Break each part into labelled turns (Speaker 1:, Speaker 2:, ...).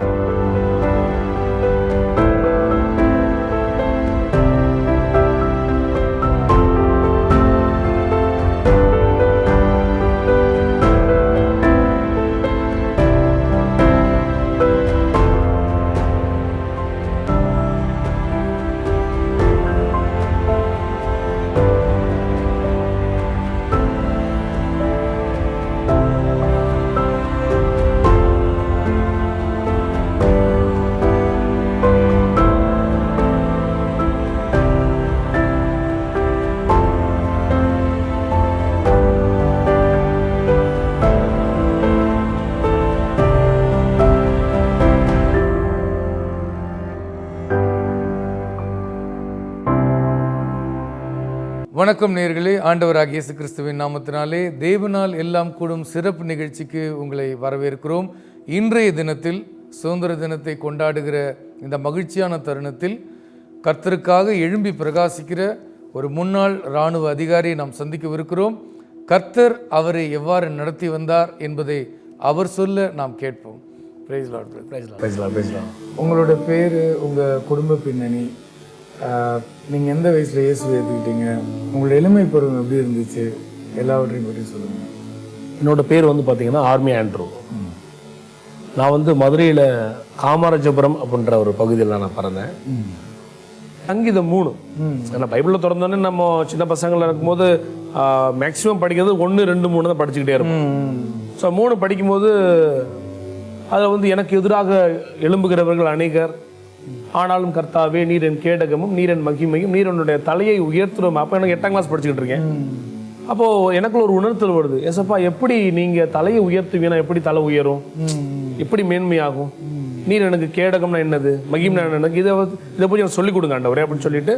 Speaker 1: Thank you. வணக்கம் நேர்களே ஆண்டவராக இயேசு கிறிஸ்துவின் நாமத்தினாலே தேவனால் எல்லாம் கூடும் சிறப்பு நிகழ்ச்சிக்கு உங்களை வரவேற்கிறோம். இன்றைய தினத்தில் சுதந்திர தினத்தை கொண்டாடுகிற இந்த மகிழ்ச்சியான தருணத்தில் கர்த்தருக்காக எழும்பி பிரகாசிக்கிற ஒரு முன்னாள் இராணுவ அதிகாரியை நாம் சந்திக்கவிருக்கிறோம். கர்த்தர் அவரை எவ்வாறு நடத்தி வந்தார் என்பதை அவர் சொல்ல நாம் கேட்போம். உங்களோட பேர் உங்கள் குடும்ப பின்னணி? நீங்கள் எந்த வயசில் இயேசுவை ஏற்றுக்கிட்டீங்க உங்களோட எளிமை பருவம் எப்படி இருந்துச்சு? எல்லாவற்றையும் பற்றி சொல்லுங்கள்
Speaker 2: என்னோட பேர் வந்து பார்த்தீங்கன்னா ஆர்மி ஆண்ட்ரூ. நான் வந்து மதுரையில் காமராஜபுரம் அப்படின்ற ஒரு பகுதியில் நான் பிறந்தேன். சங்கீதம் மூணு. ஏன்னா பைபிளில் திறந்தோன்னே நம்ம சின்ன பசங்கள இருக்கும்போது மேக்ஸிமம் படிக்கிறது ஒன்று ரெண்டு மூணு தான் படிச்சுக்கிட்டே இருப்போம். ஸோ மூணு படிக்கும்போது அதில் வந்து எனக்கு எதிராக எழும்புகிறவர்கள் அநேகர். ஆனாலும் கர்த்தாவே நீரன் கேடகமும் நீரன் மகிமையும் நீரனுடைய தலையை உயர்த்துறோம் அப்போ எனக்கு எட்டாம் கிளாஸ் படிச்சுக்கிட்டு இருக்கேன். அப்போ எனக்குள்ள ஒரு உணர்த்தல் வருது. எசப்பா எப்படி நீங்க தலையை உயர்த்துவீனா எப்படி தலை உயரும்? எப்படி மேன்மையாகும்? நீர் எனக்கு கேடகம்னா என்னது? மகிம்னா எனக்கு இதை இதை போய் எனக்கு சொல்லிக் கொடுங்க ஆண்டவரே அப்படின்னு சொல்லிட்டு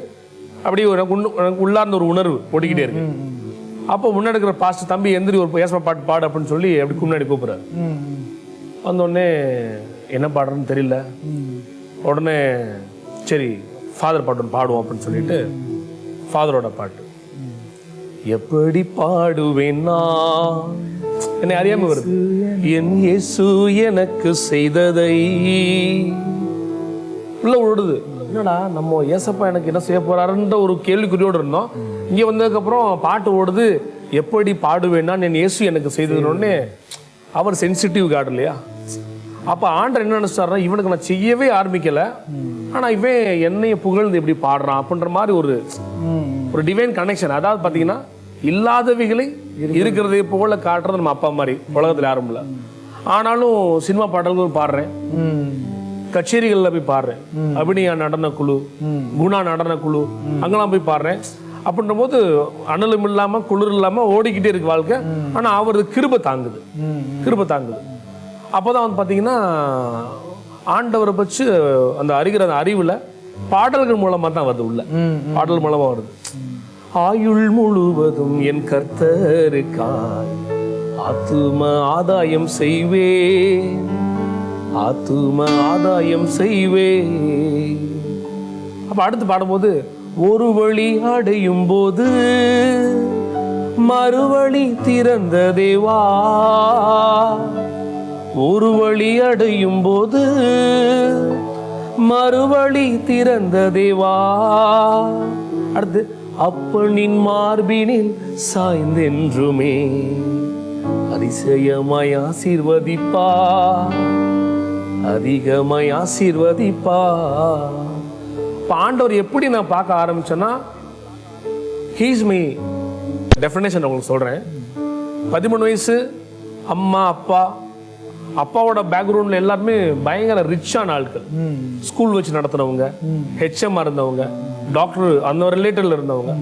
Speaker 2: அப்படியே ஒரு எனக்கு எனக்கு உள்ளார்ந்த ஒரு உணர்வு ஓடிக்கிட்டே இருக்கு. அப்போ முன்னெடுக்கிற பாஸ்ட் தம்பி எந்திரி ஒரு ஏசப்பா பாட்டு பாடு அப்படின்னு சொல்லி அப்படி முன்னாடி கூப்பிடுறாரு. வந்தோடனே என்ன பாடுறதுன்னு தெரியல. உடனே சரி ஃபாதர் பாட்டு ஒன்று பாடுவோம் அப்படின்னு சொல்லிட்டு ஃபாதரோட பாட்டு. எப்படி பாடுவேன் நான்? என்னை அறியாம வருது. என் இயேசு எனக்கு செய்ததை. உள்ள விடுது என்னடா நம்ம ஏசப்பா எனக்கு என்ன செய்ய போறாருன்ற ஒரு கேள்விக்குறியோடு இருந்தோம். இங்கே வந்ததுக்கப்புறம் பாட்டு ஓடுது. எப்படி பாடுவேன்னா என் இயேசு எனக்கு செய்ததுன்னு அவர் சென்சிட்டிவ் கார்டு இல்லையா? அப்ப ஆண்டர் என்ன நினச்சார்னா இவனுக்கு நான் செய்யவே ஆரம்பிக்கலை. ஆனா இவன் என்னைய புகழ்ந்து எப்படி பாடுறான் அப்படின்ற மாதிரி ஒரு ஒரு டிவைன் கனெக்ஷன் அதாவது பாத்தீங்கன்னா இல்லாதவைகளை இருக்கிறதை போல காட்டுறது நம்ம அப்பா மாதிரி உலகத்துல யாரும் இல்ல. ஆனாலும் சினிமா பாடல்கள் பாடுறேன். கச்சேரிகள்ல போய் பாடுறேன். அபிநயா நடன குழு குணா நடன குழு அங்கெல்லாம் போய் பாடுறேன். அப்படின்ற போது அனலும் இல்லாம குளிர் இல்லாம ஓடிக்கிட்டே இருக்கு வாழ்க்கை. ஆனா அவரது கிருபை தாங்குது. கிருபை தாங்குது. அப்போதான் வந்து பாத்தீங்கன்னா ஆண்டவரை பற்றி அந்த அறிகிற அந்த அறிவுல பாடல்கள் மூலமா தான் வருது உள்ள. பாடல் மூலமா வருது. ஆயுள் முழுவதும் என் கர்த்தருக்காய் ஆத்தும ஆதாயம் செய்வேன். ஆத்தும ஆதாயம் செய்வேன். அப்ப அடுத்து பாடும்போது ஒரு வழி அடையும் போது மறுவழி திறந்த தேவா. ஒரு வழி அடையும் போது மறுவழி திறந்த தேவா. அடுத்து அப்பனின் மார்பினில் சாய்ந்தென்றுமே அதிசயமாய் ஆசீர்வதிப்பா. அதிகமாய் ஆசீர்வதிப்பா. பாண்டவர் ஆண்டவர் எப்படி நான் பார்க்க ஆரம்பிச்சேன்னா ஹீஸ் மீ டெஃபினேஷன் உங்களுக்கு சொல்றேன். பதிமூணு வயசு அம்மா அப்பா அப்பாவோட பேக்ரவுண்ட்ல எல்லாருமே பயங்கர ரிச்சான ஆட்கள். ஸ்கூல் வச்சு நடத்துனவங்க ஹெச்எம் இருந்தவங்க டாக்டர் அந்த ரிலேட்டட்ல இருந்தவங்க.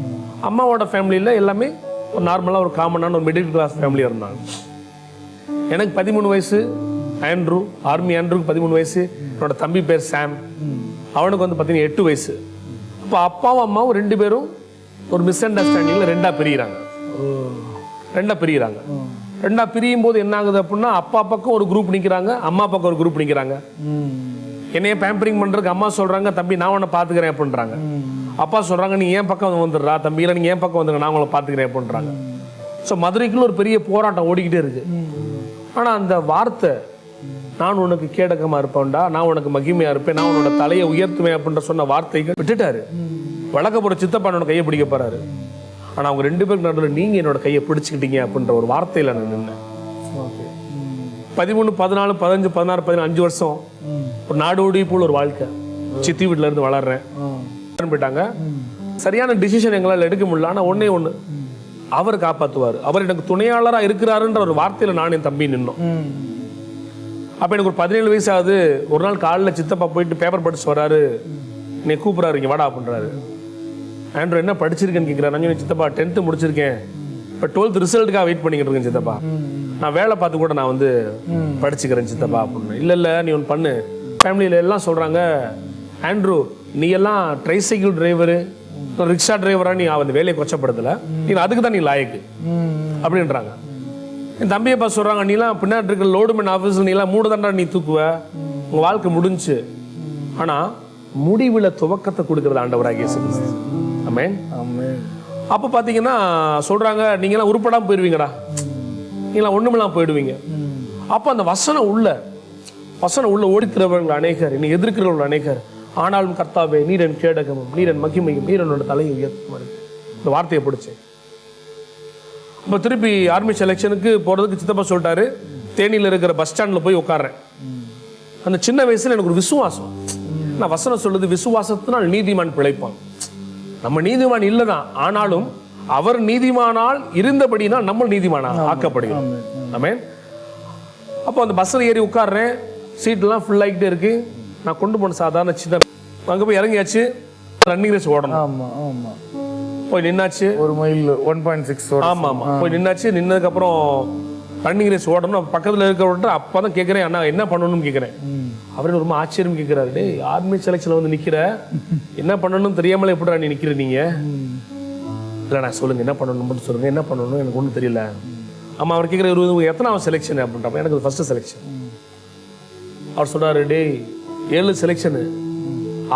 Speaker 2: அம்மாவோட ஃபேமிலியில எல்லாமே ஒரு நார்மலாக ஒரு காமனான ஒரு மிடில் கிளாஸ் ஃபேமிலி இருந்தாங்க. எனக்கு பதிமூணு வயசு ஆண்ட்ரூ ஆர்மி ஆண்ட்ரூக்கு பதிமூணு வயசு என்னோட தம்பி பேர் சாம் அவனுக்கு வந்து பார்த்தீங்கன்னா எட்டு வயசு. அப்போ அப்பாவும் அம்மாவும் ரெண்டு பேரும் ஒரு மிஸ் அண்டர்ஸ்டாண்டிங்கில் ரெண்டா பிரிகிறாங்க ரெண்டா பிரிகிறாங்க ரெண்டா பிரியும் போது என்ன ஆகுது அப்படின்னா அப்பா பக்கம் ஒரு குரூப் நிற்கிறாங்க அம்மா பக்கம் ஒரு குரூப் நிற்கிறாங்க என்னைய பேம்பரிங் பண்ணுறதுக்கு அம்மா சொல்றாங்க தம்பி நான் உன்னை பாத்துக்கிறேன் அப்படின்றாங்க. அப்பா சொல்றாங்க நீ ஏன் பக்கம் வந்துடுறா? தம்பி இல்லை நீ ஏன் பக்கம் வந்துங்க நான் உங்களை பாத்துக்கிறேன் அப்படின்றாங்க. ஸோ மதுரைக்குள்ள ஒரு பெரிய போராட்டம் ஓடிக்கிட்டே இருக்கு. ஆனா அந்த வார்த்தை நான் உனக்கு கேடகமாக இருப்பேன்டா நான் உனக்கு மகிமையா இருப்பேன் நான் உன்னோட தலையை உயர்த்துவேன் அப்படின்ற சொன்ன வார்த்தைகள் விட்டுட்டாரு. வழக்கப்புற சித்தப்பா என்னோட கையை பிடிக்க போறாரு. ஆனா அவங்க ரெண்டு பேருக்கு நடுவில் நீங்க என்னோட கையை பிடிச்சுக்கிட்டீங்க அப்படின்ற ஒரு வார்த்தையில நான் நின்னேன். பதிமூணு பதினாலு பதினஞ்சு பதினாறு பதினஞ்சு அஞ்சு வருஷம் ஒரு நாடோடி போல் ஒரு வாழ்க்கை. சித்தி வீட்டுல இருந்து வளர்றேன். போயிட்டாங்க. சரியான டிசிஷன் எங்களால் எடுக்க முடியல. ஆனா ஒண்ணே ஒண்ணு. அவர் காப்பாத்துவார். அவர் எனக்கு துணையாளரா இருக்கிறாருன்ற ஒரு வார்த்தையில நான் என் தம்பி நின்னோம். அப்ப எனக்கு ஒரு பதினேழு வயசு ஆகுது. ஒரு நாள் காலைல சித்தப்பா போயிட்டு பேப்பர் படிச்சு வராரு. என்னை கூப்பிடுறாரு இங்க வாடா அப்படின்றாரு. ஆண்ட்ரோ என்ன படிச்சிருக்கேன்னு கேட்குறேன் நான் சித்தப்பா டென்த்து முடிச்சிருக்கேன். இப்போ டுவெல்த் ரிசல்ட்டுக்காக வெயிட் பண்ணிக்கிட்டு இருக்கேன் சித்தப்பா. நான் வேலை பார்த்து கூட நான் வந்து படிச்சுக்கிறேன் சித்தப்பா அப்படின்னு. இல்லை இல்லை நீ ஒன்று பண்ணு. ஃபேமிலியில் எல்லாம் சொல்கிறாங்க ஆண்ட்ரூ நீ எல்லாம் ட்ரைசைக்கிள் டிரைவரு ரிக்ஷா டிரைவரா நீ அந்த வேலையை கொச்சப்படுத்தலை. நீ அதுக்கு தான் நீ லாயக்கு. அப்படின்றாங்க. என் தம்பியை பார்த்து சொல்கிறாங்க நீலாம் பின்னாடி இருக்க லோடுமேன் ஆஃபீஸில் நீலாம் மூணு தண்டா நீ தூக்குவ. உங்கள் வாழ்க்கை முடிஞ்சு. ஆனால் முடிவுல துவக்கத்தை கொடுக்கறது ஆண்டவராக இயேசு கிறிஸ்து. ஆமென்
Speaker 3: ஆமென்
Speaker 2: அப்போ பார்த்தீங்கன்னா சொல்றாங்க நீங்களாம் உருப்படாம போயிடுவீங்கடா நீங்களாம் ஒண்ணுமெல்லாம் போயிடுவீங்க. அப்போ அந்த வசனம் உள்ள வசனம் உள்ள ஓடிக்கிறவர்கள் அநேகர் என்னை எதிர்க்கிறவர்கள் அநேகர். ஆனாலும் கர்த்தாவே நீர் என் கேடகமும் நீர் என் மகிமையும் நீர் என்னோட தலையை உயர்த்துமாறு. இந்த வார்த்தையை பிடிச்சேன் அப்போ திருப்பி ஆர்மி செலெக்ஷனுக்கு போகிறதுக்கு சித்தப்பா சொல்லிட்டாரு தேனியில் இருக்கிற பஸ் ஸ்டாண்டில் போய் உட்கார்றேன். அந்த சின்ன வயசுல எனக்கு ஒரு விசுவாசம். நான் வசனம் சொல்லுது விசுவாசத்தினால் நீதிமான் பிழைப்பான். நம்ம நீதிமான் இல்லைதான் ஆனாலும் அவர் நீதிமானால் இருந்தபடினால் நம்ம நீதிமானா ஆக்கப்படுகிறோம். ஆமென் அப்போ அந்த பஸ்ஸில் ஏறி உட்கார்றேன். சீட்லாம் ஃபுல் ஆகிட்டே இருக்கு. நான் கொண்டு போன சாதாரண சின்ன அங்கே போய் இறங்கியாச்சு. ரன்னிங் ரேஸ் ஓடணும்.
Speaker 3: ஆமா ஆமா.
Speaker 2: போய் நின்னாச்சு.
Speaker 3: ஒரு மைல் ஒன் பாயிண்ட் சிக்ஸ்
Speaker 2: ஆமா ஆமா. போய் நின்னாச்சு. நின்னதுக்கு அப்புறம் ரன்னிங் ரேஸ் ஓடணும் அப்ப பக்கத்துல இருக்கிறவர்கிட்ட அப்பதான் கேக்குறேன் அண்ணா என்ன பண்ணணும்னு கேக்குறேன். அவரு ரொம்ப ஆச்சரியம் கேக்குறாரு. டேய் ஆர்மி செலெக்ஷன்ல வந்து நிக்கிற. என்ன பண்ணணும்னு தெரியாமலே எப்படிடா நீ நிக்கிற நீங்க? இல்லைண்ணா சொல்லுங்க. என்ன பண்ணணும் மட்டும் சொல்லுங்க. என்ன பண்ணணும் எனக்கு ஒன்றும் தெரியல. ஆமா அவர் கேட்குற இருபது எத்தனாவது செலெக்ஷன் அப்படின்றப்ப எனக்கு ஃபர்ஸ்ட் செலெக்ஷன் அவர் சொல்றாரு டேய் ஏழு செலெக்ஷனு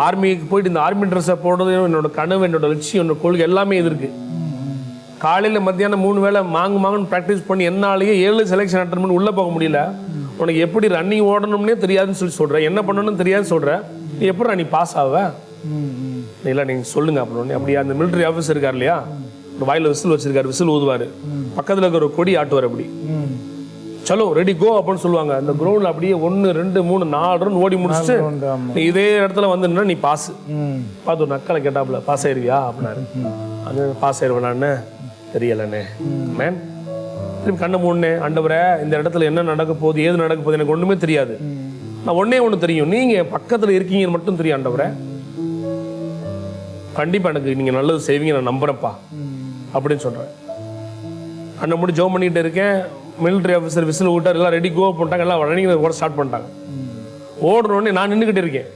Speaker 2: ஆர்மிக்கு போயிட்டு இந்த ஆர்மி ட்ரெஸ்ஸை போடுறது என்னோட கனவு என்னோட லட்சியம் என்னோட கொள்கை எல்லாமே இது இருக்கு. காலையில் மத்தியானம் மூணு வேளை மாங்கு மாங்குன்னு ப்ராக்டிஸ் பண்ணி என்னாலேயே ஏழு செலெக்ஷன் அட்டன் பண்ணி உள்ளே போக முடியல. உனக்கு எப்படி ரன்னிங் ஓடணும்னே தெரியாதுன்னு சொல்லி சொல்கிறேன் என்ன பண்ணணும்னு தெரியாதுன்னு சொல்கிறேன் நீ எப்படி நீ பாஸ் ஆவ? இல்லை நீங்கள் சொல்லுங்க அப்படின்னு அப்படியே அந்த military ஆஃபீஸர் இருக்கார் இல்லையா? ஒரு வாயில விசில் வச்சிருக்காரு விசில் ஊதுவார். பக்கத்தில் இருக்கிற ஒரு கொடி ஆட்டுவார் அப்படி. சலோ ரெடி கோ அப்படின்னு சொல்லுவாங்க. அந்த கிரவுண்டில் அப்படியே ஒன்று ரெண்டு மூணு நாலு ரன் ஓடி முடிச்சுட்டு நீ இதே இடத்துல வந்துன்னா நீ பாஸ் பார்த்து ஒரு நக்கலை கேட்டாப்புல பாஸ் ஆயிருவியா? அப்படின்னாரு. அங்கே பாஸ் ஆயிருவேனான்னு தெரியலண்ணே. மேன் திரும்பி கண்ணை மூடனே ஆண்டவரே இந்த இடத்துல என்ன நடக்க போகுது ஏது நடக்க போகுது எனக்கு ஒன்றுமே தெரியாது. நான் ஒன்றே ஒன்று தெரியும். நீங்கள் பக்கத்தில் இருக்கீங்கன்னு மட்டும் தெரியும் ஆண்டவரே. கண்டிப்பாக எனக்கு நீங்கள் நல்லது செய்வீங்க நான் நம்புகிறேன்ப்பா அப்படின்னு சொல்கிறேன் அண்ணன் மட்டும் ஜோம் பண்ணிட்டு இருக்கேன். மிலிட்டரி ஆஃபீஸர் விசில் விட்டார் எல்லாம் ரெடி கோ பண்ணிட்டாங்க எல்லாம் ரன்னிங் கூட ஸ்டார்ட் பண்ணிட்டாங்க. ஓடுறோடனே நான் நின்றுக்கிட்டு இருக்கேன்.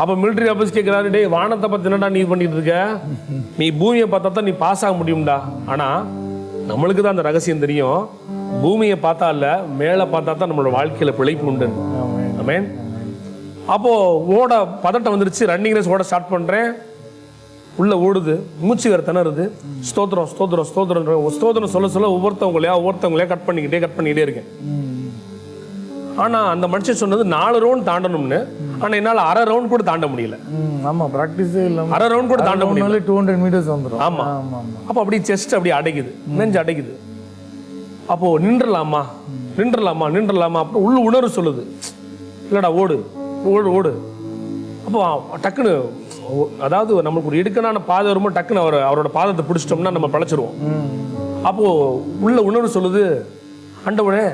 Speaker 2: அப்போ மிலிட்டரி ஆஃபீஸ் கேட்குறாரு டேய் வானத்தை பற்றி என்னடா நீ பண்ணிட்டு இருக்க? நீ பூமியை பார்த்தா தான் நீ பாஸ் ஆக முடியும்டா. ஆனால் நம்மளுக்கு தான் அந்த ரகசியம் தெரியும். பூமியை பார்த்தா இல்லை மேலே பார்த்தா தான் நம்மளோட வாழ்க்கையில் பிழைப்பு உண்டு. மேன் அப்போது ஓட பதட்டம் வந்துருச்சு. ரன்னிங் ரேஸ் ஓட ஸ்டார்ட் பண்ணுறேன் உள்ளே ஓடுது. மூச்சு வேறு திணறுது. ஸ்தோத்திரம் ஸ்தோத்திரம் ஸ்தோத்திரம் ஸ்தோத்திரம் சொல்ல சொல்ல ஒவ்வொருத்தவங்களையா ஒவ்வொருத்தவங்களையா கட் பண்ணிக்கிட்டே கட் பண்ணிக்கிட்டே இருக்கேன். ஆனா அந்த மனுஷன் சொன்னது நாலு ரவுண்ட் தாண்டணும்னு. ஆனா என்னால அரை ரவுண்ட் கூட தாண்ட முடியல.
Speaker 3: ம் ஆமா ப்ராக்டிஸே இல்லாம
Speaker 2: அரை ரவுண்ட் கூட தாண்ட முடியல.
Speaker 3: டூ ஹண்ட்ரட் மீட்டர்ஸ் வந்துடும்
Speaker 2: ஆமா.
Speaker 3: ஆமா ஆமா.
Speaker 2: அப்போ அப்படியே செஸ்ட் அப்படியே அடைக்குது. நெஞ்சு அடைக்குது. அப்போ நின்றலாமா நின்றலாமா நின்றலாமா அப்புறம் உள்ள உணர்வு சொல்லுது. இல்லடா ஓடு. ஓடு ஓடு. அப்போ டக்குன்னு அதாவது நமக்கு ஒரு இடுக்கனான பாதை வரும்போது டக்குன்னு அவர் அவரோட பாதத்தை பிடிச்சிட்டோம்னா நம்ம பழச்சிருவோம். அப்போ உள்ள உணர்வு சொல்லுது ஆண்டவனே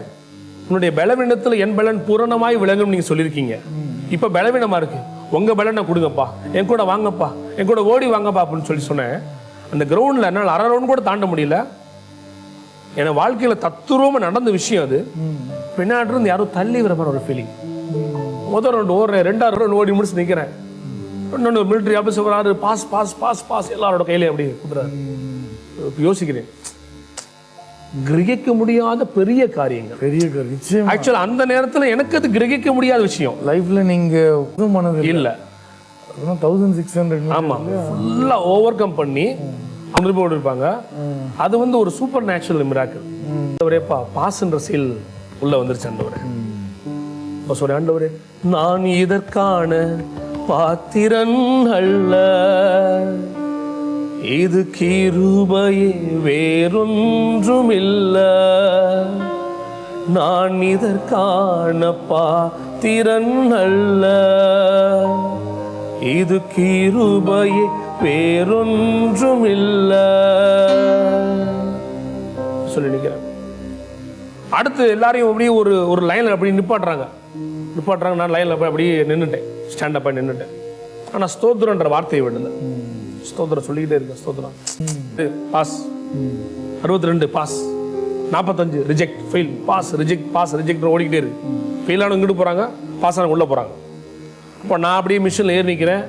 Speaker 2: உன்னுடைய பலவீனத்தில் என் பலன் பூரணமாய் விளங்கும் நீங்க சொல்லியிருக்கீங்க. இப்போ பலவீனமா இருக்கு. உங்க பலனை கொடுங்கப்பா. என் கூட வாங்கப்பா. என் கூட ஓடி வாங்கப்பா அப்படின்னு சொல்லி சொன்னேன். அந்த கிரவுண்டில் என்னால் அரை ரவுண்ட் கூட தாண்ட முடியல. என் வாழ்க்கையில் தத்துருவமாக நடந்த விஷயம் அது. பின்னாடி இருந்து யாரும் தள்ளி வர மாதிரி ஒரு ஃபீலிங் முதல் ரெண்டு ஓடுறேன் ரெண்டாவது ரவுண்ட் ஓடி முடிச்சு நிற்கிறேன் இன்னொன்று மிலிட்ரி மிலிட்டரி ஆஃபீஸர் வராரு பாஸ் பாஸ் பாஸ் பாஸ் எல்லாரோட கையிலே அப்படி குடுறாரு. யோசிக்கிறேன். கிரகிக்க முடியாத பெரிய காரியங்கள்.
Speaker 3: பெரிய கரு நிச்சயம்.
Speaker 2: ஆக்சுவலா அந்த நேரத்துல எனக்கு அது கிரகிக்க முடியாத விஷயம்.
Speaker 3: லைஃப்ல நீங்க மனது
Speaker 2: இல்ல.
Speaker 3: தௌசண்ட் சிக்ஸ் ஹண்ட்ரட்
Speaker 2: ஆமா. ஃபுல்லா ஓவர் கம் பண்ணி அனுபவம் இருப்பாங்க. அது வந்து ஒரு சூப்பர் நேச்சுரல் மிராக்கிள் ஆண்டவரேப்பா பாஸ்ன்ற சீல் உள்ள வந்துருச்சு ஆண்டவரே. அப்ப சொல்றேன் ஆண்டவரே நான் இதற்கான பாத்திரன் அல்ல. இது கிருபையே வேறொன்றுமில்ல. நான் இதற்கான பாத்திரன் அல்ல. இது கிருபையே வேறொன்றுமில்ல. சொல்லி நிற்கிறேன். அடுத்து எல்லாரையும் அப்படியே ஒரு ஒரு லைனில் அப்படி நிப்பாட்டுறாங்க நிப்பாட்டுறாங்க. நான் லைனில் போய் அப்படியே நின்றுட்டேன். ஸ்டாண்டப்பாக ஆகி நின்றுட்டேன். ஆனால் ஸ்தோத்திரன்ற வார்த்தையை விடலை. ஸ்தோத்திரம் சொல்லிக்கிட்டே இருக்கேன் ஸ்தோத்திரம். பாஸ் அறுபத்தி ரெண்டு பாஸ் நாற்பத்தஞ்சு reject fail pass reject pass reject ஓடிக்கிட்டே இருக்கு. ஃபெயில் ஆனவங்க இங்கிட்டு போகிறாங்க பாஸ் ஆனவங்க உள்ளே போகிறாங்க இப்போ நான் அப்படியே மிஷினில் ஏறி நிற்கிறேன்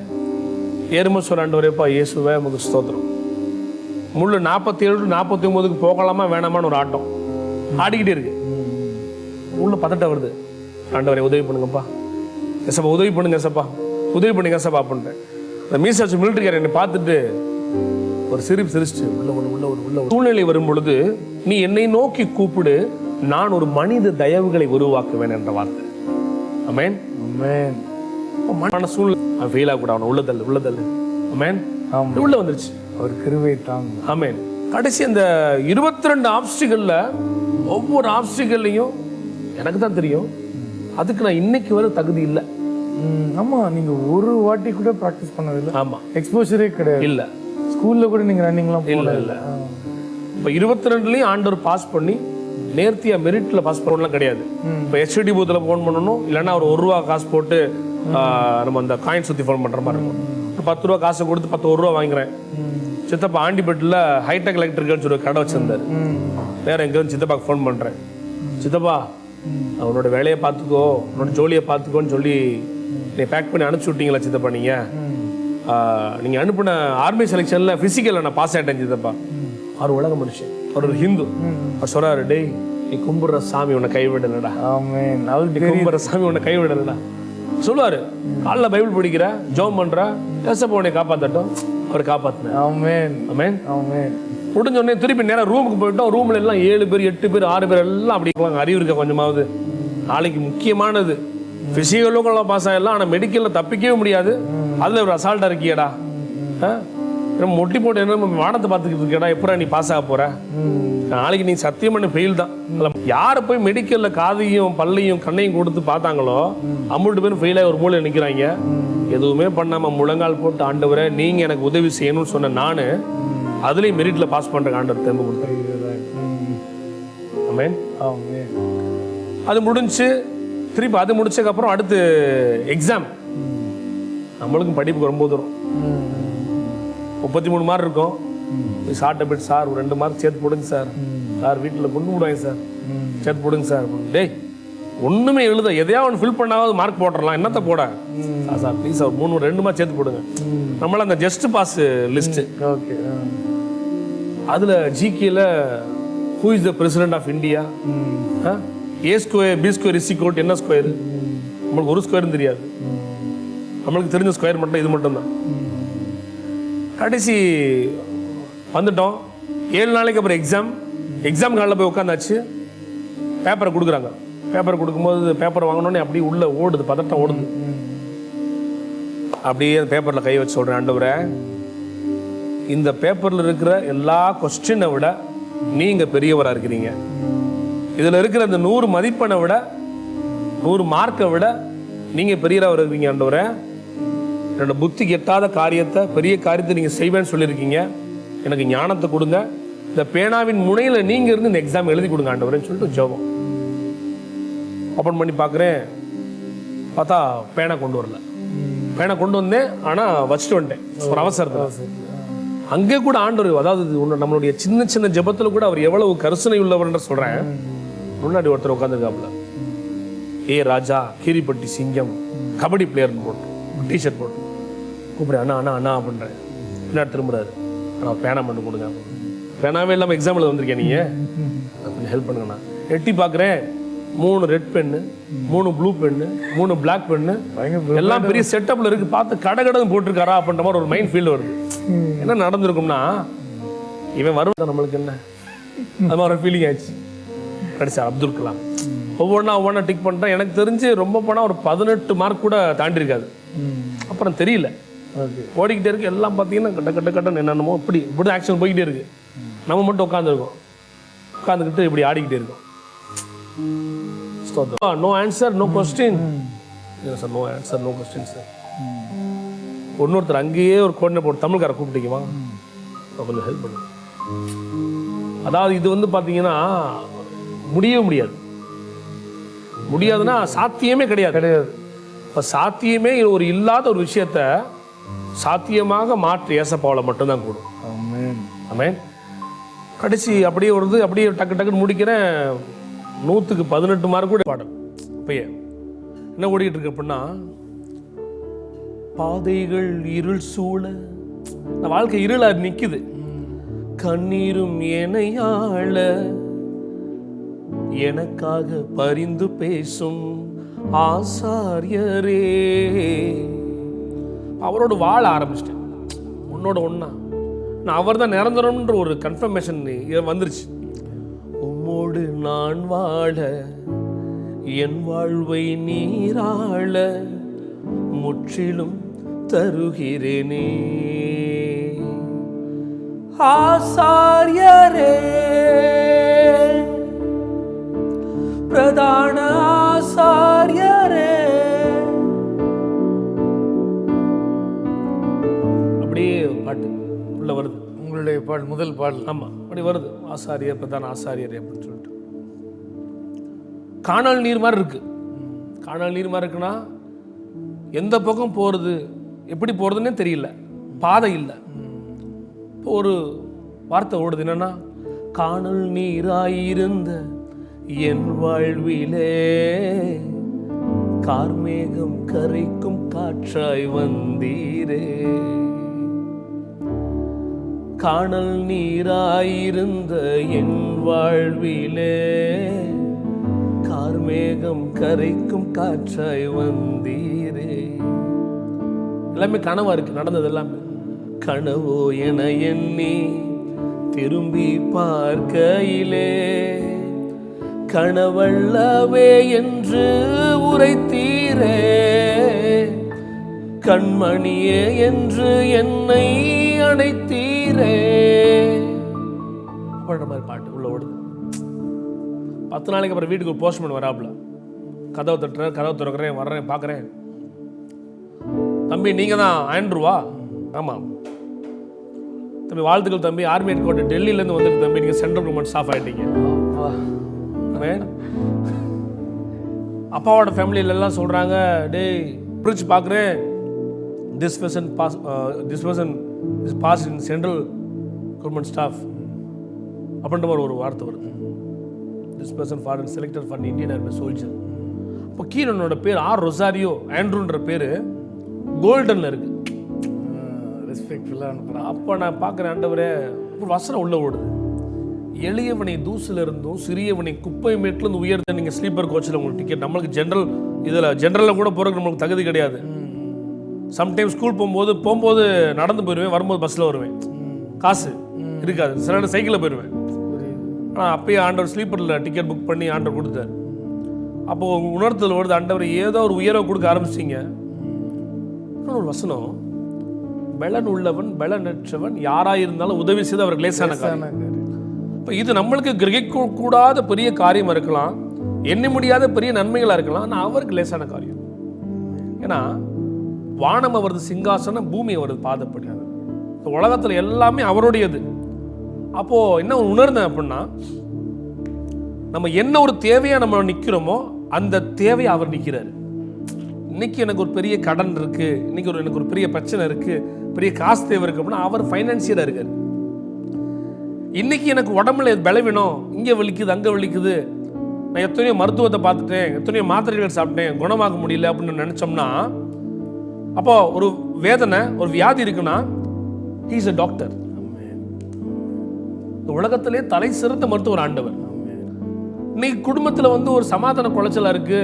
Speaker 2: ஏறும்போது சொல்லாண்டு வரேப்பா இயேசுவே நமக்கு ஸ்தோத்திரம். முள்ளு நாற்பத்தி ஏழு நாற்பத்தி ஒம்போதுக்கு போகலாமா வேணாமான்னு ஒரு ஆட்டம். ஆடிக்கிட்டே இருக்கு. உள்ள பதட்டம் வருது. ஆண்டவரே உதவி பண்ணுங்கப்பா. எசப்பா உதவி பண்ணுங்க எசப்பா உதவி பண்ணுங்க எசப்பா அப்படின்ட்டு இந்த மீசாச்சு மிலிட்டரிக்காரர் என்னை பார்த்துட்டு ஒரு சிரிப்பு சிரிச்சு உள்ள ஒன்று உள்ள ஒரு உள்ள சூழ்நிலை வரும் பொழுது நீ என்னை நோக்கி கூப்பிடு நான் ஒரு மனித தயவுகளை உருவாக்குவேன் என்ற வார்த்தை. அமேன்
Speaker 3: Amen.
Speaker 2: மன சூழ்நிலை அவன் ஃபெயில் ஆகக்கூடாது அவனை உள்ளதல் உள்ளதல் அமேன். உள்ள வந்துருச்சு.
Speaker 3: அவர் கிருபை தாங்க.
Speaker 2: ஆமென் கடைசி அந்த இருபத்தி ரெண்டு ஆப்ஸ்டிகளில் ஒவ்வொரு ஆப்ஸ்டிகல்லையும் எனக்கு தான் தெரியும் அதுக்கு நான் இன்னைக்கு வரை தகுதி இல்லை.
Speaker 3: ம், ஆமா நீங்க ஒரு வாட்டி கூட ப்ராக்டிஸ் பண்ணதில்லை.
Speaker 2: ஆமா.
Speaker 3: எக்ஸ்போஷரே கிடையாது.
Speaker 2: இல்லை.
Speaker 3: ஸ்கூல்ல கூட நீங்க ரன்னிங்லாம்
Speaker 2: இல்ல இல்ல. இப்போ இருபத்தி ரெண்டுலையும் ஆண்டவர் பாஸ் பண்ணி நேர்த்தியா மெரிட்ல பாஸ் பண்ணலாம் கிடையாது. இப்போ ஹெச்டி பூத்தில் ஃபோன் பண்ணணும் இல்லைன்னா ஒரு ஒரு ரூபா காசு போட்டு நம்ம அந்த காயின் சுற்றி ஃபோன் பண்ற மாதிரி இருக்கும். பத்து ரூபா காசு கொடுத்து பத்து ஒரு ரூபா வாங்குறேன். சித்தப்பா ஆண்டிபட்டில் ஹைடெக் எலக்ட்ரிக்கல்னு சொல்லி ஒரு கடை வச்சிருந்தாரு. வேற எங்கேயும் சித்தப்பாக்கு ஃபோன் பண்றேன். சித்தப்பா அவனோட வேலையை பார்த்துக்கோ உன்னோட ஜோலியை பார்த்துக்கோன்னு சொல்லி நீ பேக் பண்ணி அனுப்பிச்சு விட்டீங்களா சித்தப்பா நீங்க? ஆ, நீங்க அனுப்பின ஆர்மி செலெக்ஷன்ல பிசிக்கல்ல நான் பாஸ் ஆயிட்டேன் சித்தப்பா. அவர் உலக மனுஷன். அவர் ஒரு ஹிந்து. அவர் சொல்றாரு டேய் நீ கும்பிடுற சாமி உன்னை கைவிடலடா. நீ கும்பிடுற சாமி உன்னை கைவிடலடா. சொல்லுவாரு காலைல பைபிள் படிக்கிற ஜோம் பண்ற ஏசப்பா உன்னை காப்பாத்தட்டும். அவர் காப்பாத்தினார்.
Speaker 3: ஆமென்.
Speaker 2: ஆமென்.
Speaker 3: ஆமென்.
Speaker 2: முடிஞ்ச உடனே திருப்பி நேரா ரூமுக்கு போயிட்டோம். ரூம்ல எல்லாம் ஏழு பேர் எட்டு பேர் ஆறு பேர் எல்லாம் அப்படி அறிவு இருக்க கொஞ்சமாவது. நாளைக்கு முக்கியமானது. பிசிக்கலுக்குள்ள பாஸ் ஆயிடலாம் ஆனா மெடிக்கல்ல தப்பிக்கவே முடியாது. அதுல ஒரு அசால்ட்டா இருக்கியடா. ஆ? நம்ம மொட்டி போட்டு என்ன வானத்தை பார்த்துக்கிட்டு இருக்கடா எப்படா நீ பாஸ் ஆக போற? நாளைக்கு நீ சத்தியம் பண்ண ஃபெயில் தான். யாரை போய் மெடிக்கல்ல காதையும் பல்லையும் கண்ணையும் கொடுத்து பார்த்தாங்களோ அம்புட்டு பேரும் ஃபெயில் ஆகி ஒரு மூலையில் நிக்கிறாங்க. எதுவுமே பண்ணாம முழங்கால் போட்டு ஆண்டவரை நீங்க எனக்கு உதவி செய்யணும்னு சொன்ன நானு அதுலயும் மெரிட்ல பாஸ் பண்ற ஆண்டவர் திரும்ப ஆமென் அது முடிஞ்சு திருப்பி அது முடிச்சதுக்கு அப்புறம் அடுத்து எக்ஸாம் நம்மளுக்கும் படிப்புக்கு ரொம்ப தூரம். முப்பத்தி மூணு மார்க் இருக்கும். போய் சார்ட்ட போயிட்டு சார் ஒரு ரெண்டு மார்க் சேர்த்து போடுங்க சார். சார் வீட்டில் கொண்டு விடுவாங்க சார். சேர்த்து போடுங்க சார் டேய் ஒண்ணுமே எழுத எதையா ஒன்று ஃபில் பண்ணாவது மார்க் போட்டுடலாம் என்னத்த போட? சார் சார் ப்ளீஸ் சார் மூணு ரெண்டு மார்க் சேர்த்து போடுங்க. நம்மள அந்த ஜஸ்ட் பாஸ் லிஸ்ட்
Speaker 3: ஓகே
Speaker 2: அதுல ஜிகேல who is the president of India A square B square is code என்ன ஸ்கொயர் நம்மளுக்கு ஒரு ஸ்கொயரும் தெரியாது. நம்மளுக்கு தெரிஞ்ச ஸ்கொயர் மட்டும் இது மட்டும்தான். கடைசி வந்துட்டோம். ஏழு நாளைக்கு அப்புறம் எக்ஸாம் எக்ஸாம் காலில் போய் உட்காந்தாச்சு. பேப்பரை கொடுக்குறாங்க. பேப்பர் கொடுக்கும்போது பேப்பர் வாங்கினோடனே அப்படியே உள்ளே ஓடுது பதட்டம் ஓடுது. அப்படியே அந்த பேப்பரில் கை வச்சு சொல்கிறேன் ஆண்டவரை இந்த பேப்பரில் இருக்கிற எல்லா கொஸ்டினை விட நீங்கள் பெரியவராக இருக்கிறீங்க. இதில் இருக்கிற இந்த நூறு மதிப்பெண்ணை விட நூறு மார்க்கை விட நீங்க பெரியவராக இருக்கிறீங்க ஆண்டவரே. என்னோட புத்திக்கு எட்டாத காரியத்தை பெரிய காரியத்தை நீங்க செய்வேன்னு சொல்லியிருக்கீங்க. எனக்கு ஞானத்தை கொடுங்க. இந்த பேனாவின் முனையில நீங்க இருந்து இந்த எக்ஸாம் எழுதி கொடுங்க ஆண்டவரேன்னு சொல்லிட்டு ஜெபம். ஓப்பன் பண்ணி பார்க்குறேன். பார்த்தா பேனா கொண்டு வரல. பேனா கொண்டு வந்தேன் ஆனா வச்சுட்டு வந்துட்டேன். ஒரு அவசரத்தில். அங்கே கூட ஆண்டவர் அதாவது நம்மளுடைய சின்ன சின்ன ஜெபத்துல கூட அவர் எவ்வளவு கருசனை உள்ளவர்ன்ற சொல்றேன். முன்னாடி ஒருத்தர் உட்காந்துருக்காப்புல ஏ ராஜா கீரிப்பட்டி சிங்கம் கபடி பிளேயர்னு போட்டு டிஷர்ட் போட்டு. கூப்பிடுறேன் அண்ணா அண்ணா அண்ணா அப்படின்றேன் பின்னாடி திரும்புறாரு. அண்ணா பேனா மட்டும் கொடுங்க. பேனாவே இல்லாமல் எக்ஸாம் எழுத வந்திருக்கேன் நீங்க? கொஞ்சம் ஹெல்ப் பண்ணுங்கண்ணா. எட்டி பார்க்குறேன் மூணு ரெட் பென்னு மூணு ப்ளூ பென்னு மூணு பிளாக் பென்னு எல்லாம் பெரிய செட்டப்ல இருக்கு. பார்த்து கடை கடை போட்டிருக்காரா அப்படின்ற மாதிரி ஒரு மைண்ட் ஃபீல் வருது. என்ன நடந்திருக்கும்னா இவன் வருவதா நம்மளுக்கு என்ன? அது மாதிரி ஒரு ஃபீலிங் ஆச்சு கிடைச்சார் அப்துல் கலாம். ஒவ்வொன்றா ஒவ்வொன்றா டிக் பண்ணிட்டேன் எனக்கு தெரிஞ்சு ரொம்ப போனால் ஒரு பதினெட்டு மார்க் கூட தாண்டி இருக்காது அப்புறம் தெரியல. ஓடிக்கிட்டே இருக்கு. எல்லாம் பார்த்தீங்கன்னா கட்ட கட்ட கட்டன்னு என்னென்னமோ இப்படி இப்படி ஆக்ஷன் போய்கிட்டே இருக்கு. நம்ம மட்டும் உட்காந்துருக்கோம் உட்காந்துக்கிட்டு இப்படி ஆடிக்கிட்டே இருக்கோம். No answer no question sir no answer no question sir இன்னொருத்தர் அங்கேயே ஒரு கோடினை போட்டு தமிழ்கார கூப்பிட்டீங்கம்மா கொஞ்சம் ஹெல்ப் பண்ணு. அதாவது இது வந்து பார்த்தீங்கன்னா முடியவே முடியாது. முடியாதுன்னா சாத்தியமே கிடையாது.
Speaker 3: கிடையாது.
Speaker 2: இப்போ சாத்தியமே ஒரு இல்லாத ஒரு விஷயத்த சாத்தியமாக மாற்றி ஏசப்பாவில் மட்டும்தான் கூடும்.
Speaker 3: ஆமென்.
Speaker 2: கடைசி அப்படியே வருது அப்படியே டக்கு டக்குன்னு முடிக்கிறேன். நூற்றுக்கு பதினெட்டு மார்க் கூட பாடம் இப்பயே என்ன ஓடிக்கிட்டு இருக்கு அப்படின்னா பாதைகள் இருள் சூழ இந்த வாழ்க்கை இருளா நிக்குது. கண்ணீரும் எனையாள எனக்காக பரிந்து பேசும் ஆசாரியரே. அவரோட வாழ ஆரம்பிச்சிட்டேன். உன்னோட ஒன்றா நான் அவர் தான் நிரந்தரம்ன்ற ஒரு கன்ஃபர்மேஷன் வந்துருச்சு. உம்மோடு நான் வாழ என் வாழ்வை நீராள முற்றிலும் தருகிறேனே. ஆசாரியரே. பிரதான ஆசாரியரே. அப்படியே பாட்டு உள்ள வருது.
Speaker 1: உங்களுடைய பாடல் முதல் பாடல்.
Speaker 2: ஆமா அப்படி வருது. ஆசாரியர் பிரதான ஆசாரியர் அப்படின்னு சொல்லிட்டு. காணல் நீர் மாதிரி இருக்கு. காணல் நீர் மாதிரி இருக்குன்னா எந்த பக்கம் போறது எப்படி போறதுன்னே தெரியல. பாதை இல்லை. இப்போ ஒரு வார்த்தை ஓடுது. என்னன்னா காணல் நீராயிருந்த என் வாழ்விலே கார்மேகம் கரைக்கும் காற்றாய் வந்தீரே. காணல் நீராயிருந்த என் வாழ்விலே கார்மேகம் கரைக்கும் காற்றாய் வந்தீரே. எல்லாமே கனவா இருக்கு நடந்தது எல்லாமே. கனவோ என எண்ணி திரும்பி பார்க்கையிலே கனவல்லவே என்று உரைத்தீரே. கண்மணியே என்று என்னை அணைத்தீரே. அப்படின்ற மாதிரி பாட்டு உள்ள ஓடுது பத்து நாளைக்கு அப்புறம் வீட்டுக்கு ஒரு போஸ்ட்மேன் வராப்புல. கதவை தட்டுறேன் கதவை திறக்கிறேன் வர்றேன் பார்க்குறேன். தம்பி நீங்கள் தான் ஆண்ட்ருவா ஆமாம் தம்பி வாழ்த்துக்கள் தம்பி. ஆர்மி ஹெட் குவார்டர் டெல்லியிலேருந்து வந்துட்டு தம்பி நீங்கள் சென்ட்ரல் கவர்மெண்ட் ஸ்டாஃப் ஆகிட்டீங்க அவன் அப்பாவோட ஃபேமிலியில எல்லாம் சொல்கிறாங்க டேய் பிரிச்சு பார்க்குறேன் this person pass this person is pass in central government staff அப்படின்ற மாதிரி ஒரு வார்த்தை வருது. This person for selected for Indian army soldier அப்போ கீரனோட பேர் ஆர் ரொசாரியோ ஆண்ட்ரூன்ற பேர் கோல்டனில் இருக்குது
Speaker 1: ரெஸ்பெக்ட்ஃபுல்லாக அனுப்புகிறேன்
Speaker 2: அப்போ நான் பார்க்குறேன் ஆண்டவரே ஒரு வசனம் உள்ள ஓடுது. எளியவனை தூசில் இருந்தும் சிறியவனை குப்பை மேட்டிலேருந்து உயர்த்த நீங்கள் ஸ்லீப்பர் கோச்சில் உங்களுக்கு டிக்கெட் நம்மளுக்கு ஜென்ரல் இதில் ஜென்ரலில் கூட போகிறதுக்கு நம்மளுக்கு தகுதி கிடையாது. சம்டைம்ஸ் ஸ்கூல் போகும்போது போகும்போது நடந்து போயிடுவேன் வரும்போது பஸ்ஸில் வருவேன். காசு இருக்காது. சில நேரம் சைக்கிளில் போயிடுவேன் ஆனால் அப்பயே ஆண்டவர் ஸ்லீப்பரில் டிக்கெட் புக் பண்ணி ஆண்டவர் கொடுத்தார். அப்போது உணர்த்தல் வருது ஆண்டவர் ஏதோ ஒரு உயர்வை கொடுக்க ஆரம்பிச்சிங்க ஒரு வசனம்? பலன் உள்ளவன் பலனற்றவன் யாராக இருந்தாலும் உதவி செய்து அவருக்கு லேசான காரியம். இப்போ இது நம்மளுக்கு கிரகிக்க கூடாத பெரிய காரியமாக இருக்கலாம் எண்ண முடியாத பெரிய நன்மைகளாக இருக்கலாம் ஆனால் அவருக்கு லேசான காரியம். ஏன்னா வானம் அவரது சிங்காசனம் பூமி அவரது பாதப்படி இந்த உலகத்தில் எல்லாமே அவருடையது. அப்போது என்ன உணர்ந்தேன் அப்படின்னா நம்ம என்ன ஒரு தேவையாக நம்ம நிற்கிறோமோ அந்த தேவையை அவர் நிற்கிறாரு இன்னைக்கு எனக்கு ஒரு பெரிய கடன் இருக்கு இன்னைக்கு ஒரு எனக்கு ஒரு பெரிய பிரச்சனை இருக்கு பெரிய காசு தேவை இருக்கு அப்படின்னா அவர் ஃபைனான்சியராக இருக்காரு. இன்னைக்கு எனக்கு உடம்புல பலவீனம். இங்கே வலிக்குது அங்கே வலிக்குது. நான் எத்தனையோ மருத்துவத்தை பார்த்துட்டேன் எத்தனையோ மாத்திரைகள் சாப்பிட்டேன் குணமாக முடியல அப்படின்னு நினச்சோம்னா அப்போ ஒரு வேதனை ஒரு வியாதி இருக்குன்னா ஹீஸ் a டாக்டர் இந்த உலகத்திலே தலை சிறந்த மருத்துவர் ஆண்டவர். இன்னைக்கு குடும்பத்தில் வந்து ஒரு சமாதான குலைச்சலா இருக்கு.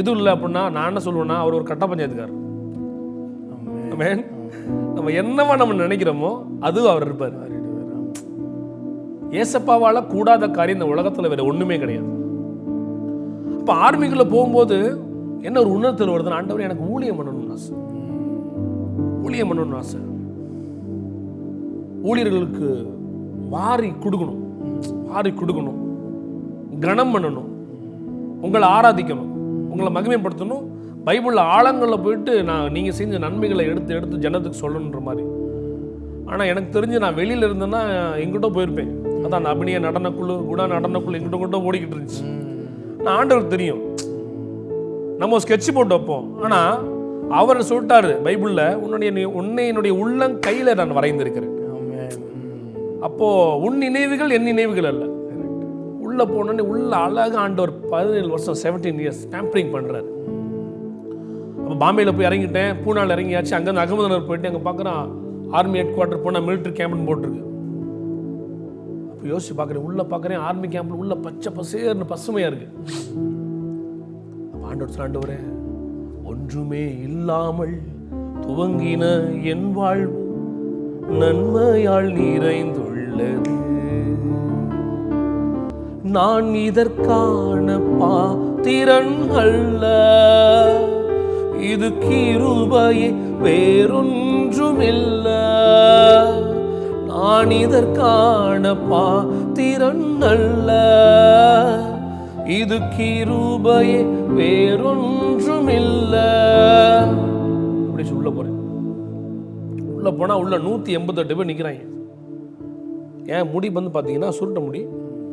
Speaker 2: எதுவும் இல்லை அப்படின்னா நான் என்ன சொல்லுவேன்னா அவர் ஒரு கட்ட பஞ்சாயத்துக்காரர். Amen. நம்ம என்னவா நம்ம நினைக்கிறோமோ அது அவர் இருப்பார். ஏசப்பாவால் கூடாத காரியம் இந்த உலகத்தில் வேற ஒன்றுமே கிடையாது. இப்போ ஆர்மிக்குள்ளே போகும்போது என்ன ஒரு உணர்த்தல் வருதுன்னா ஆண்டவர் எனக்கு ஊழியம் பண்ணணும்னு ஆசை. ஊழியம் பண்ணணும்னு ஆசை. ஊழியர்களுக்கு வாரி கொடுக்கணும். வாரி கொடுக்கணும். கனம் பண்ணணும். உங்களை ஆராதிக்கணும். உங்களை மகிமைப்படுத்தணும். பைபிளில் ஆழங்களில் போயிட்டு நான் நீங்கள் செஞ்ச நன்மைகளை எடுத்து எடுத்து ஜனத்துக்கு சொல்லணுன்ற மாதிரி. ஆனால் எனக்கு தெரிஞ்சு நான் வெளியில் இருந்தேன்னா எங்கிட்ட போயிருப்பேன். அதான் அந்த அபிநய நடனக்குழு குணா நடனக்குழு எங்கிட்ட கூட ஓடிக்கிட்டு இருந்துச்சு. நான் ஆண்டவருக்கு தெரியும். நம்ம ஸ்கெட்ச் போட்டு வைப்போம். ஆனால் அவர் சொல்லிட்டாரு பைபிளில் உன்னுடைய உன்னை என்னுடைய உள்ளங்கையில் நான் வரைந்திருக்கிறேன்.
Speaker 3: ஆமென். ம்.
Speaker 2: அப்போ உன் நினைவுகள் என் நினைவுகள் அல்ல. உள்ள போனோடனே உள்ள அழகா ஆண்டவர் பதினேழு வருஷம் செவன்டீன் இயர்ஸ் டேம்பரிங் பண்றாரு. அப்போ பாம்பேல போய் இறங்கிட்டேன். பூனால இறங்கியாச்சு. அங்கேருந்து அகமதுநகர் போயிட்டு அங்கே பார்க்குறான் ஆர்மி ஹெட் குவார்ட்டர் போனால் மிலிட்ரி கேம்ப்னு போட்டிருக்கு. இப்போ யோசிச்சு பார்க்குறேன். உள்ள பார்க்குறேன் ஆர்மி கேம்ப்ல உள்ள பச்சை பசேர்னு பசுமையா இருக்கு. அப்போ ஆண்டவர் ஆண்டவரே ஒன்றுமே இல்லாமல் துவங்கின என் வாழ்வு நன்மையால் நிறைந்துள்ளது. நான் இதற்கான பாத்திரன் அல்ல. இது கிருபையே வேறொன்றுமில்லை. நான் இதற்கான பாத்திரன் அல்ல இது கிருபையே வேறொன்றுமில்ல. அப்படி சொல்ல போறேன். உள்ள போனா உள்ள நூத்தி எண்பத்தெட்டு பேர் நிக்கிறாங்க. ஏன் முடி வந்து பார்த்தீங்கன்னா சுருட்ட முடி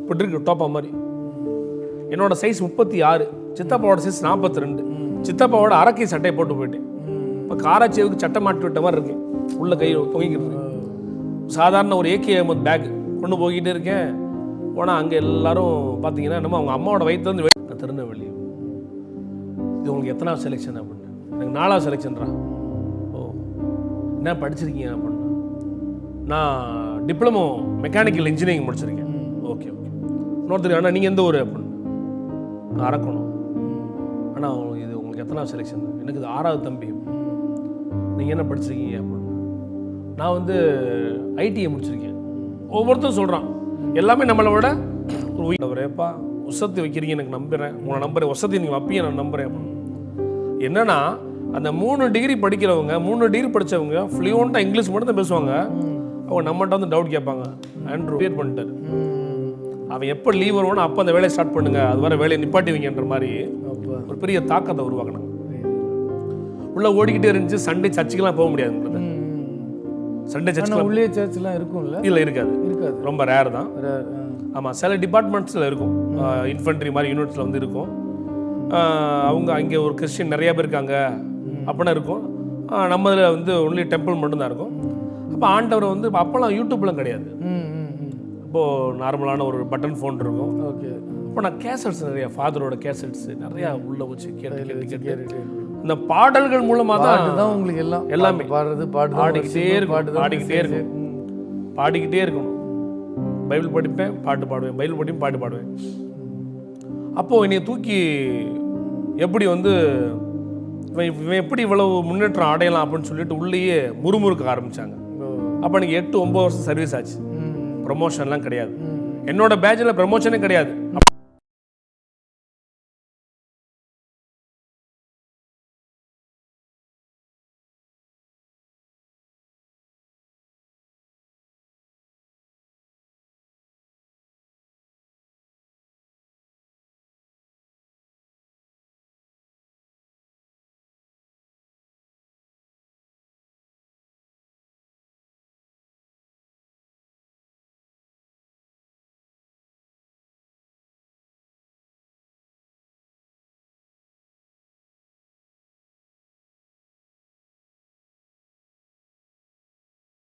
Speaker 2: இப்படி இருக்கு டோப்பா மாதிரி. என்னோட சைஸ் முப்பத்தி ஆறு சித்தப்பாவோட சைஸ் நாற்பத்தி ரெண்டு. சித்தப்பாவோட அரக்கை சட்டையை போட்டு போயிட்டேன். இப்போ காராச்சேவுக்கு சட்டை மாட்டி விட்ட மாதிரி இருக்கு. உள்ள கை தொங்கிக்கிட்டு இருக்கு. சாதாரண ஒரு ஏகே அஹமத் பேக் கொண்டு போய்கிட்டே இருக்கேன். போனால் அங்கே எல்லாரும் பார்த்தீங்கன்னா நம்ம அவங்க அம்மாவோட வயிற்றுலேருந்து வெளியே நான் திருநெல்வேலி. இது உங்களுக்கு எத்தனாவது செலெக்ஷன் அப்படின்னு எனக்கு நாலாவது செலெக்ஷன்ரா ஓ என்ன படிச்சிருக்கீங்க அப்படின்னு நான் டிப்ளமோ மெக்கானிக்கல் இன்ஜினியரிங் முடிச்சிருக்கேன். ஓகே ஓகே இன்னொருத்தர் அண்ணா நீங்கள் எந்த ஊர் அப்படின்னு நான் அரக்கணும். ஆனால் இது உங்களுக்கு எத்தனாவது செலெக்ஷன் எனக்கு இது ஆறாவது தம்பி. நீங்கள் என்ன படிச்சிருக்கீங்க அப்படின்னு நான் வந்து ஐடிஐ முடிச்சிருக்கேன் ஒவ்வொருத்தரும் சொல்கிறான் எல்லாமே நம்மளை விட ஒரு உயிரப்பா உசத்தி வைக்கிறீங்க எனக்கு நம்புகிறேன் உங்களை நம்புறேன். உசத்தி நீங்கள் வைப்பீங்க நான் நம்புகிறேன் என்னன்னா அந்த மூணு டிகிரி படிக்கிறவங்க மூணு டிகிரி படிச்சவங்க ஃப்ளூயண்ட்டாக இங்கிலீஷ் மட்டும் தான் பேசுவாங்க. அவங்க நம்மகிட்ட வந்து டவுட் கேட்பாங்க. ஆண்ட்ரூ கிளியர் பண்ணிட்டாரு. அவன் எப்போ லீவ் வருவானோ அப்போ அந்த வேலையை ஸ்டார்ட் பண்ணுங்க. அது வர வேலையை நிப்பாட்டுவீங்கன்ற மாதிரி
Speaker 3: அப்பா.
Speaker 2: ஒரு பெரிய தாக்கத்தை உருவாக்கினாங்க. உள்ள ஓடிக்கிட்டே இருந்துச்சு சண்டே சர்ச்சுக்கெல்லாம் போக முடியாது
Speaker 3: ம்.
Speaker 2: சண்டே சர்ச்சுக்கு
Speaker 3: உள்ளே சர்ச்லாம் இருக்கும்ல?
Speaker 2: இல்லை இருக்காது.
Speaker 3: இருக்காது.
Speaker 2: ரொம்ப ரேர் தான். ஆமாம் சில டிபார்ட்மெண்ட்ஸில் இருக்கும். இன்ஃபென்ட்ரி மாதிரி யூனிட்ஸில் வந்து இருக்கும். அவங்க அங்கே ஒரு கிறிஸ்டின் நிறைய பேர் இருக்காங்க அப்படின்னா இருக்கும். நம்ம இதில் வந்து ஒன்லி டெம்பிள் மட்டும்தான் இருக்கும். அப்போ ஆண்டவர் வந்து அப்போல்லாம் யூடியூப்லாம் கிடையாது. இப்போது நார்மலான ஒரு பட்டன் ஃபோன் இருக்கும்.
Speaker 3: ஓகே.
Speaker 2: அப்போ நான் கேசட்ஸ் நிறைய ஃபாதரோட கேசட்ஸ் நிறையா உள்ள வச்சு கேட்டு கேட்டு கேட்டு. இந்த பாடல்கள் மூலமாக தான்
Speaker 3: தான் உங்களுக்கு எல்லாம்
Speaker 2: எல்லாமே.
Speaker 3: பாடுறது தான்
Speaker 2: பாடிக்கிட்டே இருக்கும், பாடிக்கிட்டே. இருக்கும். பாடிக்கிட்டே இருக்கணும் பைபிள் படிப்பேன் பாட்டு பாடுவேன் பைபிள் படிப்பேன் பாட்டு பாடுவேன் அப்போது என்னை தூக்கி எப்படி வந்து இவன் இவன் எப்படி இவ்வளவு முன்னேற்றம் அடையலாம் அப்படின்னு சொல்லிட்டு உள்ளேயே முறுமுறுக்க ஆரம்பிச்சாங்க. அப்போ எனக்கு எட்டு ஒம்பது வருஷம் சர்வீஸ் ஆச்சு ப்ரமோஷன்லாம் கிடையாது என்னோட பேட்சில் ப்ரமோஷனே கிடையாது